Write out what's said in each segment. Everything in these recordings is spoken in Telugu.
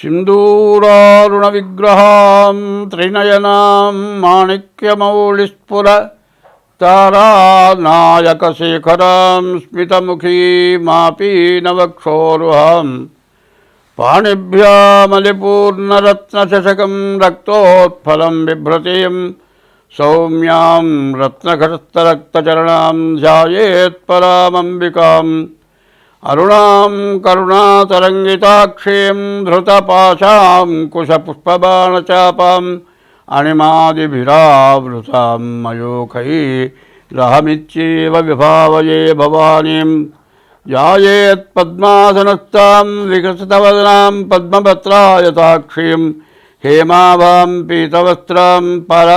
सिन्दूरारुणविग्रहां त्रिनयनां माणिक्यमौलिस्फुर तारानायकशेखरां स्मितमुखीमापीनवक्षोरुहाम् पाणिभ्यामलिपूर्णरत्नशशकं रक्तोत्फलं बिभ्रतीं सौम्यां रत्नघटस्थरक्तचरणां ध्यायेत्परामम्बिकाम् अरुणां करुणातरङ्गिताक्षीं धृतपाशां कुशपुष्पबाणचापाम् अणिमादिभिरावृतां मयूखैरहमित्येव विभावये भवानीं ध्यायेत्पद्मासनस्तां विकसितवदनां पद्मपत्रायताक्षीं हेमाभां पीतवस्त्रां पर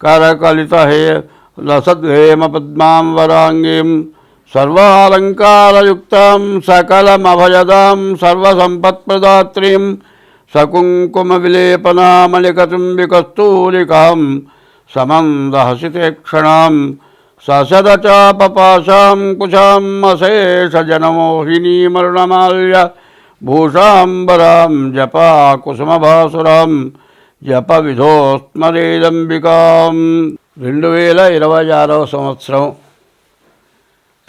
करकलितहे लसद्हेमपद्मां वराङ्गीं सर्वालङ्कारयुक्तां सकलमभयदां सर्वसम्पत्प्रदात्रीं सकुङ्कुमविलेपनामलिकचुम्बिकस्तूलिकां समन्दहसिते क्षणां ससदचापपाशां कुशाम् अशेषजनमोहिनीमरुणमाल्य भूषाम्बरां जपा कुसुमभासुरां జప విధోస్మరేదంబికాం రెండు వేల ఇరవై ఆరవ సంవత్సరం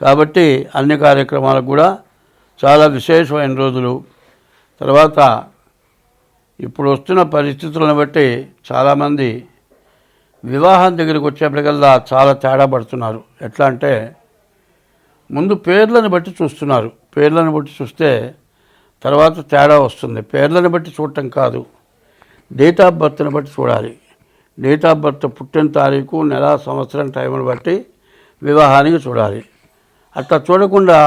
కాబట్టి అన్ని కార్యక్రమాలకు కూడా చాలా విశేషమైన రోజులు. తర్వాత ఇప్పుడు వస్తున్న పరిస్థితులను బట్టి చాలామంది వివాహం దగ్గరికి వచ్చేప్పటికల్లా చాలా తేడా పడుతున్నారు. ఎట్లా అంటే ముందు పేర్లను బట్టి చూస్తున్నారు. పేర్లను బట్టి చూస్తే తర్వాత తేడా వస్తుంది. పేర్లను బట్టి చూడటం కాదు. డేట్ ఆఫ్ బర్త్ని బట్టి చూడాలి. డేట్ ఆఫ్ బర్త్ పుట్టిన తారీఖు నెల సంవత్సరం టైంని బట్టి వివాహానికి చూడాలి. అట్లా చూడకుండా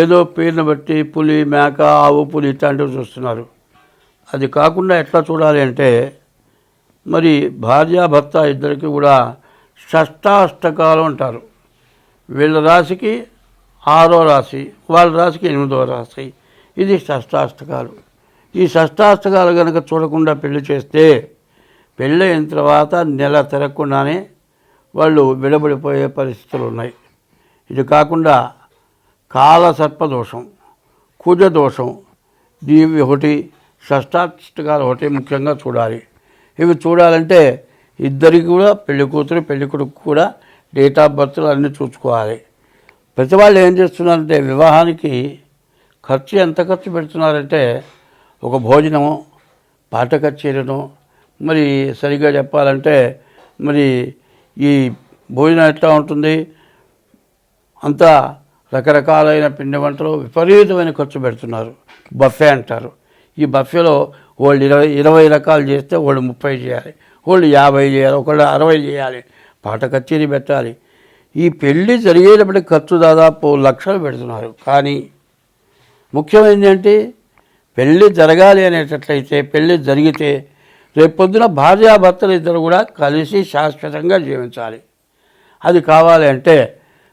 ఏదో పేరును బట్టి పులి మేక ఆవు పులి ఇట్లాంటివి చూస్తున్నారు. అది కాకుండా ఎట్లా చూడాలి అంటే మరి భార్యాభర్త ఇద్దరికి కూడా షష్టాష్టకాలు అంటారు. వీళ్ళ రాశికి ఆరో రాశి వాళ్ళ రాశికి ఎనిమిదో రాశి. ఇది షష్టాష్టకాలు. ఈ షష్టాష్టకాలు కనుక చూడకుండా పెళ్ళి చేస్తే పెళ్ళి అయిన తర్వాత నెల తిరగకుండానే వాళ్ళు విడబడిపోయే పరిస్థితులు ఉన్నాయి. ఇది కాకుండా కాల కాలసర్పదోషం కుజదోషం దీవి ఒకటి షష్టాష్టకాలు ఒకటి ముఖ్యంగా చూడాలి. ఇవి చూడాలంటే ఇద్దరికి కూడా పెళ్ళి కూతురు పెళ్ళి కొడుకు కూడా డేట్ ఆఫ్ బర్త్లు అన్నీ చూసుకోవాలి. ప్రతి వాళ్ళు ఏం చేస్తున్నారంటే వివాహానికి ఖర్చు ఎంత ఖర్చు పెడుతున్నారంటే ఒక భోజనము పాట కచేరీను మరి సరిగ్గా చెప్పాలంటే మరి ఈ భోజనం ఎట్లా ఉంటుంది అంతా రకరకాలైన పిండి వంటలు విపరీతమైన ఖర్చు పెడుతున్నారు. బఫే అంటారు. ఈ బఫేలో వాళ్ళు ఇరవై ఇరవై రకాలు చేస్తే వాళ్ళు ముప్పై చేయాలి. వాళ్ళు యాభై చేయాలి ఒకళ్ళు అరవై చేయాలి పాట కచేరీ పెట్టాలి. ఈ పెళ్ళి జరిగేటప్పటికి ఖర్చు దాదాపు లక్షలు పెడుతున్నారు. కానీ ముఖ్యమైనది ఏంటి? పెళ్ళి జరగాలి అనేటట్లయితే పెళ్ళి జరిగితే రేపొద్దున భార్యాభర్తలు ఇద్దరు కూడా కలిసి శాశ్వతంగా జీవించాలి. అది కావాలి అంటే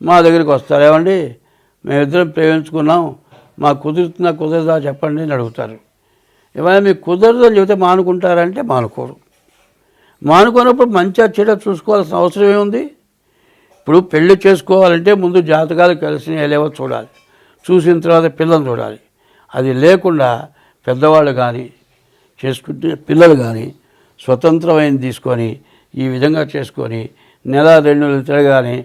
మా దగ్గరికి వస్తారు. ఏమండి? మేమిద్దరం ప్రేమించుకున్నాం. మాకు కుదురుతుందా కుదరదా చెప్పండి అని అడుగుతారు. ఏమైనా మీకు కుదరదో చెబితే మానుకుంటారంటే మానుకోరు. మానుకున్నప్పుడు మంచిగా చెడ చూసుకోవాల్సిన అవసరం ఏముంది? ఇప్పుడు పెళ్ళి చేసుకోవాలంటే ముందు జాతకాలు కలిసి లేవో చూడాలి. చూసిన తర్వాత పిల్లల్ని చూడాలి. అది లేకుండా పెద్దవాళ్ళు కానీ చేసుకుంటే పిల్లలు కానీ స్వతంత్రమైన తీసుకొని ఈ విధంగా చేసుకొని నెల రెండు నెలలు తిరగానే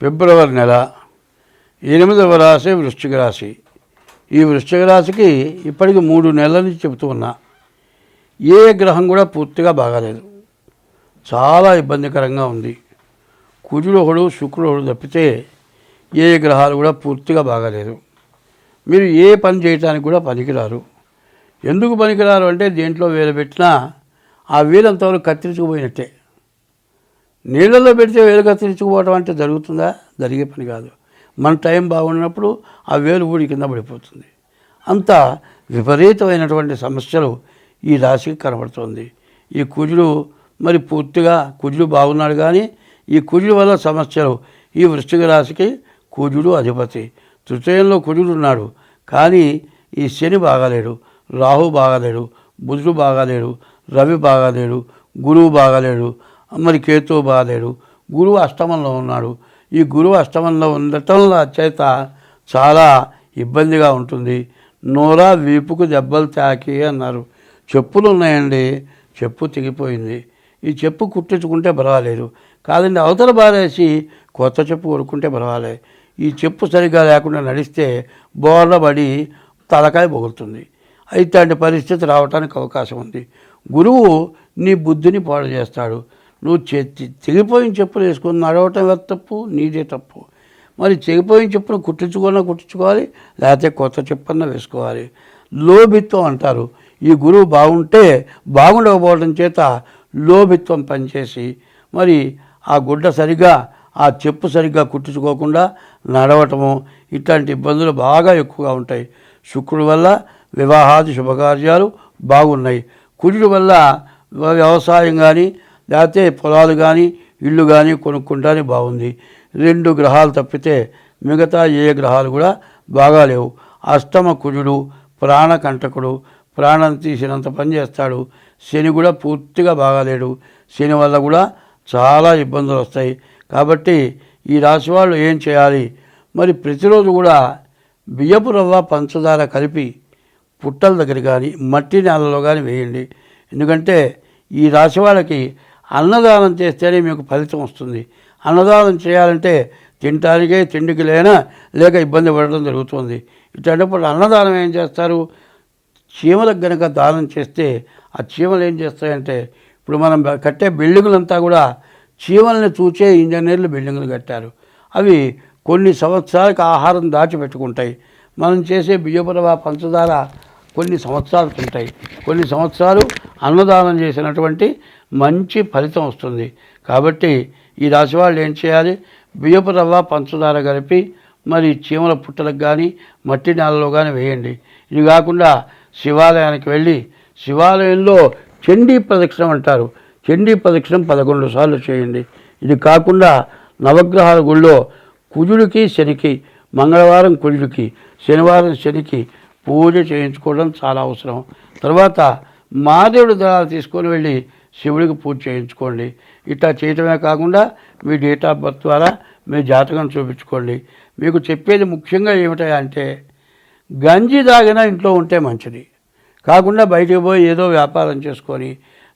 ఫిబ్రవరి నెల ఎనిమిదవ రాశి వృశ్చిక రాశి. ఈ వృశ్చిక రాశికి ఇప్పటికి మూడు నెలల నుంచి చెబుతూ ఉన్నా ఏ గ్రహం కూడా పూర్తిగా బాగాలేదు. చాలా ఇబ్బందికరంగా ఉంది. కుజుడు ఒకడు శుక్రుడు తప్పితే ఏ గ్రహాలు కూడా పూర్తిగా బాగాలేదు. మీరు ఏ పని చేయటానికి కూడా పనికిరారు. ఎందుకు పనికిరారు అంటే దేంట్లో వేలు పెట్టినా ఆ వీలంతవరకు కత్తిరించుకుపోయినట్టే. నీళ్ళలో పెడితే వేలు కత్తిరించుకుపోవడం అంటే జరుగుతుందా? జరిగే పని కాదు. మన టైం బాగున్నప్పుడు ఆ వేలు ఊడి కింద పడిపోతుంది. అంత విపరీతమైనటువంటి సమస్యలు ఈ రాశికి కనబడుతుంది. ఈ కుజుడు మరి పూర్తిగా కుజుడు బాగున్నాడు కానీ ఈ కుజుడు వల్ల సమస్యలు ఈ వృశ్చిక రాశికి కుజుడు అధిపతి. తృతీయంలో కుజుడు ఉన్నాడు కానీ ఈ శని బాగాలేడు రాహు బాగాలేడు బుధుడు బాగాలేడు రవి బాగాలేడు గురువు బాగాలేడు మరి కేతువు బాలేడు గురువు అష్టమంలో ఉన్నాడు. ఈ గురువు అష్టమంలో ఉండటంలో చేత చాలా ఇబ్బందిగా ఉంటుంది. నోరా వీపుకు దెబ్బలు తాకి అన్నారు. చెప్పులు ఉన్నాయండి చెప్పు తెగిపోయింది. ఈ చెప్పు కుట్టించుకుంటే పర్వాలేదు. కాదండి అవతల బారేసి కొత్త చెప్పు కొనుక్కుంటే పర్వాలేదు ఈ చెప్పు సరిగ్గా లేకుండా నడిస్తే బోర్లబడి తలకాయ పొగులుతుంది ఇట్లాంటి పరిస్థితి రావడానికి అవకాశం ఉంది. గురువు నీ బుద్ధిని పాడు చేస్తాడు. నువ్వు చెత్తి తెగిపోయిన చెప్పులు వేసుకుని నడవటం ఎంత తప్పు? నీదే తప్పు. మరి చెగిపోయిన చెప్పును కుట్టించుకున్నా కుట్టించుకోవాలి లేకపోతే కొత్త చెప్పున్నా వేసుకోవాలి. లోభిత్వం అంటారు. ఈ గురువు బాగుంటే బాగుండకపోవడం చేత లోభిత్వం పనిచేసి మరి ఆ గుడ్డ సరిగా ఆ చెప్పు సరిగ్గా కుట్టించుకోకుండా నడవటము ఇట్లాంటి ఇబ్బందులు బాగా ఎక్కువగా ఉంటాయి. శుక్రుడి వల్ల వివాహాది శుభకార్యాలు బాగున్నాయి. కుజుడి వల్ల వ్యవసాయం కానీ లేకపోతే పొలాలు కానీ ఇల్లు కానీ కొనుక్కుంటానే బాగుంది. రెండు గ్రహాలు తప్పితే మిగతా ఏ గ్రహాలు కూడా బాగాలేవు అష్టమ కుజుడు ప్రాణకంటకుడు ప్రాణం తీసినంత పని చేస్తాడు. శని కూడా పూర్తిగా బాగాలేడు శని వల్ల కూడా చాలా ఇబ్బందులు వస్తాయి. కాబట్టి ఈ రాశి వాళ్ళు ఏం చేయాలి? మరి ప్రతిరోజు కూడా బియ్యపు రవ్వ పంచదార కలిపి పుట్టల దగ్గర కానీ మట్టి నేలలో కానీ వేయండి. ఎందుకంటే ఈ రాశి వాళ్ళకి అన్నదానం చేస్తేనే మీకు ఫలితం వస్తుంది. అన్నదానం చేయాలంటే తినటానికే తిండికి లేనా లేక ఇబ్బంది పడడం జరుగుతుంది. ఇట్లాంటప్పుడు అన్నదానం ఏం చేస్తారు? చీమలకు గనక దానం చేస్తే ఆ చీమలు ఏం చేస్తాయంటే ఇప్పుడు మనం కట్టే బిల్డింగులంతా కూడా చీమల్ని చూచే ఇంజనీర్లు బిల్డింగులు కట్టారు. అవి కొన్ని సంవత్సరాలకు ఆహారం దాచిపెట్టుకుంటాయి. మనం చేసే బియ్యపురవ పంచదార కొన్ని సంవత్సరాలు తింటాయి. కొన్ని సంవత్సరాలు అన్నదానం చేసినటువంటి మంచి ఫలితం వస్తుంది. కాబట్టి ఈ రాశి వాళ్ళు ఏం చేయాలి? బియ్యపు రవ్వ పంచదార కలిపి మరి చీమల పుట్టలకు కానీ మట్టి నేలలో కానీ వేయండి. ఇది కాకుండా శివాలయానికి వెళ్ళి శివాలయంలో చండీ ప్రదక్షిణం అంటారు. చండీ ప్రదక్షిణం పదకొండు సార్లు చేయండి. ఇది కాకుండా నవగ్రహాల గుళ్ళో కుజుడికి శనికి మంగళవారం కుజుడికి శనివారం శనికి పూజ చేయించుకోవడం చాలా అవసరం. తర్వాత మాదేవుడి దళాలు తీసుకొని వెళ్ళి శివుడికి పూజ చేయించుకోండి. ఇట్లా చేయటమే కాకుండా మీ డేట్ ఆఫ్ బర్త్ ద్వారా మీ జాతకం చూపించుకోండి. మీకు చెప్పేది ముఖ్యంగా ఏమిటంటే గంజి దాగినా ఇంట్లో ఉంటే మంచిది. కాకుండా బయటికి పోయి ఏదో వ్యాపారం చేసుకొని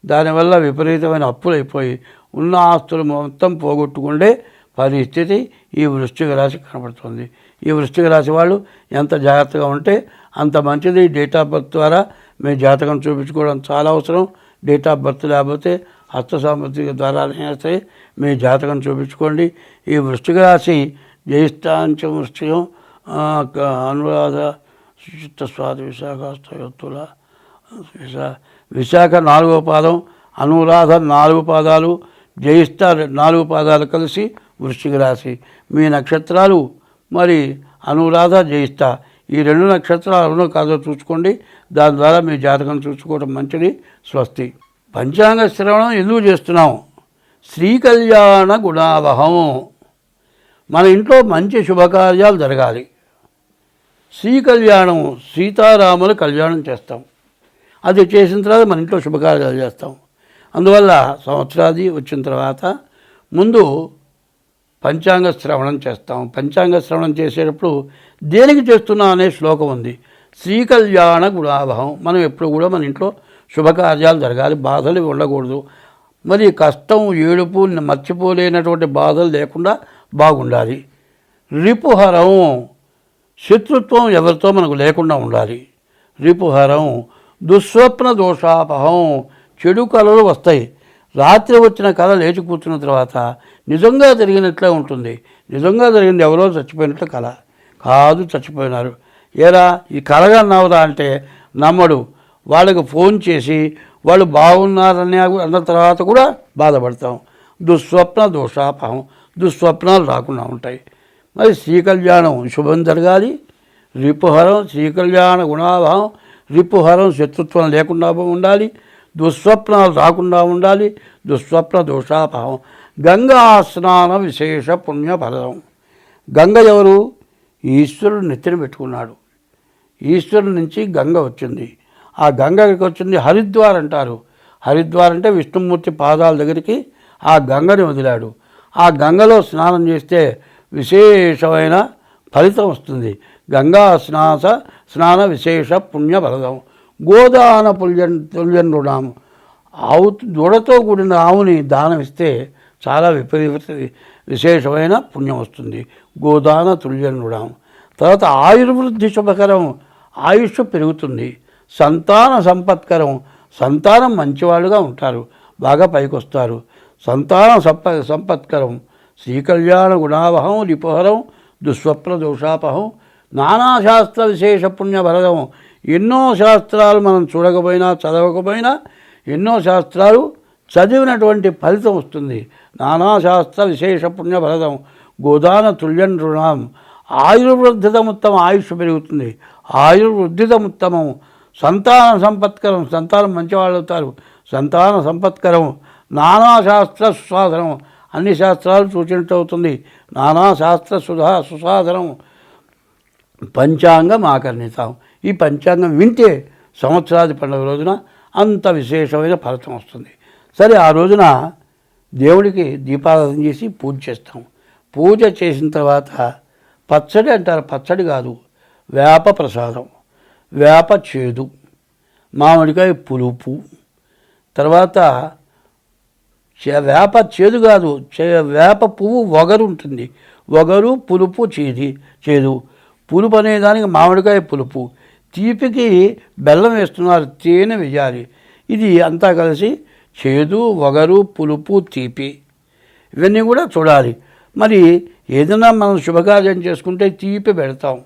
దానివల్ల విపరీతమైన అప్పులైపోయి ఉన్న ఆస్తులు మొత్తం పోగొట్టుకుండే పరిస్థితి ఈ వృశ్చిక రాశి కనబడుతుంది. ఈ వృశ్చిక రాశి వాళ్ళు ఎంత జాగ్రత్తగా ఉంటే అంత మంచిది. డేట్ ఆఫ్ బర్త్ ద్వారా మీ జాతకం చూపించుకోవడం చాలా అవసరం. డేట్ ఆఫ్ బర్త్ లేకపోతే హస్త సాంపత్తిక ద్వారా సరే మీ జాతకం చూపించుకోండి. ఈ వృష్టికి రాశి జ్యేష్ఠాంచం వృశ్చికం అనురాధ సుచిత్త స్వాతి విశాఖ విశాఖ నాలుగో పాదం అనురాధ నాలుగు పాదాలు జ్యేష్ఠ నాలుగు పాదాలు కలిసి వృశ్చిక రాశి. మీ నక్షత్రాలు మరి అనురాధ జయిష్ట ఈ రెండు నక్షత్రాలు అవునో కాదో చూసుకోండి. దాని ద్వారా మీ జాతకం చూసుకోవడం మంచిది. స్వస్తి. పంచాంగ శ్రవణం ఎందుకు చేస్తున్నాం? శ్రీ కళ్యాణ గుణావహం. మన ఇంట్లో మంచి శుభకార్యాలు జరగాలి. శ్రీ కళ్యాణం సీతారాముల కళ్యాణం చేస్తాం. అది చేసిన తర్వాత మన ఇంట్లో శుభకార్యాలు చేస్తాం. అందువల్ల సంవత్సరాది వచ్చిన తర్వాత ముందు పంచాంగ శ్రవణం చేస్తాం. పంచాంగ శ్రవణం చేసేటప్పుడు దేనికి చేస్తున్నాం అనే శ్లోకం ఉంది. శ్రీ కళ్యాణ గుణాభావం. మనం ఎప్పుడు కూడా మన ఇంట్లో శుభకార్యాలు జరగాలి. బాధలు ఉండకూడదు. మరి కష్టం ఏడుపు మర్చిపోలేనటువంటి బాధలు లేకుండా బాగుండాలి. రిపుహరం శత్రుత్వం ఎవరితో మనకు లేకుండా ఉండాలి. రిపుహరం దుస్వప్న దోషాపహం చెడు కళలు వస్తాయి. రాత్రి వచ్చిన కళ లేచి కూర్చున్న తర్వాత నిజంగా జరిగినట్లే ఉంటుంది. నిజంగా జరిగింది ఎవరో చచ్చిపోయినట్లు కళ. కాదు చచ్చిపోయినారు. ఏరా ఈ కళగా నవ్వదా అంటే నమ్మడు. వాళ్ళకి ఫోన్ చేసి వాళ్ళు బాగున్నారని అన్న తర్వాత కూడా బాధపడతాం. దుస్వప్న దోషాపహం దుస్వప్నాలు రాకుండా ఉంటాయి. మరి శ్రీకళ్యాణం శుభం జరగాలి. రిపుహరం శ్రీకళ్యాణ గుణాభావం రిపుహరం శత్రుత్వం లేకుండా ఉండాలి. దుస్వప్నాలు రాకుండా ఉండాలి దుస్వప్న దోషాపహం గంగా స్నాన విశేష పుణ్యఫలం. గంగ ఎవరు? ఈశ్వరుడు నెత్తిన పెట్టుకున్నాడు. ఈశ్వరుడు నుంచి గంగ వచ్చింది. ఆ గంగ వచ్చింది? హరిద్వార్ అంటారు. హరిద్వార్ అంటే విష్ణుమూర్తి పాదాల దగ్గరికి ఆ గంగని వదిలాడు. ఆ గంగలో స్నానం చేస్తే విశేషమైన ఫలితం వస్తుంది. గంగా స్నాస స్నాన విశేష పుణ్య ఫలదం గోదాన పుల్జన్ తుల్యన్ ఆవు దూడతో కూడిన ఆవుని దానం ఇస్తే చాలా విపరీత విశేషమైన పుణ్యం వస్తుంది. గోదాన తుల్యన్ తర్వాత ఆయుర్వృద్ధి శుభకరం ఆయుష్ పెరుగుతుంది. సంతాన సంపత్కరం సంతానం మంచివాళ్ళుగా ఉంటారు. బాగా పైకొస్తారు. సంతాన సంప సంపత్కరం శ్రీకళ్యాణ గుణావహం రిపుహరం దుస్వప్న దోషాపహం నానాశాస్త్ర విశేష పుణ్యభరదం ఎన్నో శాస్త్రాలు మనం చూడకపోయినా చదవకపోయినా ఎన్నో శాస్త్రాలు చదివినటువంటి ఫలితం వస్తుంది. నానా శాస్త్ర విశేష పుణ్యభరదం గోదాన తుల్యన్ రుణం ఆయుర్వృద్ధితముత్తమ ఆయుష్ పెరుగుతుంది. ఆయుర్వృద్ధితముత్తమం సంతాన సంపత్కరం సంతానం మంచివాళ్ళు అవుతారు. సంతాన సంపత్కరం నానా శాస్త్ర సుసాధనం అన్ని శాస్త్రాలు సూచించ అవుతుంది. నానా శాస్త్ర సుధా సుసాధనం పంచాంగం ఆకర్ణితాం. ఈ పంచాంగం వింటే సంవత్సరాది పండుగ రోజున అంత విశేషమైన ఫలితం వస్తుంది. సరే ఆ రోజున దేవుడికి దీపారాధన చేసి పూజ చేస్తాం. పూజ చేసిన తర్వాత పచ్చడి అంటారు. పచ్చడి కాదు వేప ప్రసాదం వేప చేదు మామిడికాయ పులుపు. తర్వాత చే- వేప చేదు కాదు చే- వేప పువ్వు వగరు ఉంటుంది. వగరు పులుపు చేది చేదు. పులుపు అనే దానికి మామిడికాయ పులుపు. తీపికి బెల్లం వేస్తున్నారు తేనె వేయాలి ఇది అంతా కలిసి చేదు వగరు పులుపు తీపి. ఇవన్నీ కూడా చూడాలి. మరి ఏదైనా మనం శుభకార్యం చేసుకుంటే తీపి పెడతాం.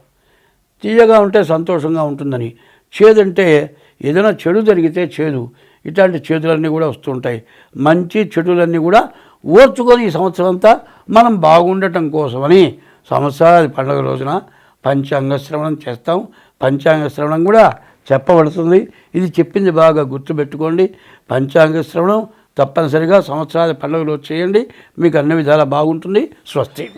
తీయగా ఉంటే సంతోషంగా ఉంటుందని. చేదంటే ఏదైనా చెడు జరిగితే చేదు. ఇట్లాంటి చేదులన్నీ కూడా వస్తుంటాయి మంచి చెడులన్నీ కూడా ఓర్చుకొని ఈ సంవత్సరం అంతా మనం బాగుండటం కోసమని సంవత్సరాది పండుగ రోజున పంచాంగ శ్రవణం చేస్తాం. పంచాంగ శ్రవణం కూడా చెప్పబడుతుంది ఇది చెప్పింది బాగా గుర్తుపెట్టుకోండి. పంచాంగ శ్రవణం తప్పనిసరిగా సంవత్సరాది పండుగలో చేయండి. మీకు అన్ని విధాలా బాగుంటుంది. స్వస్తి.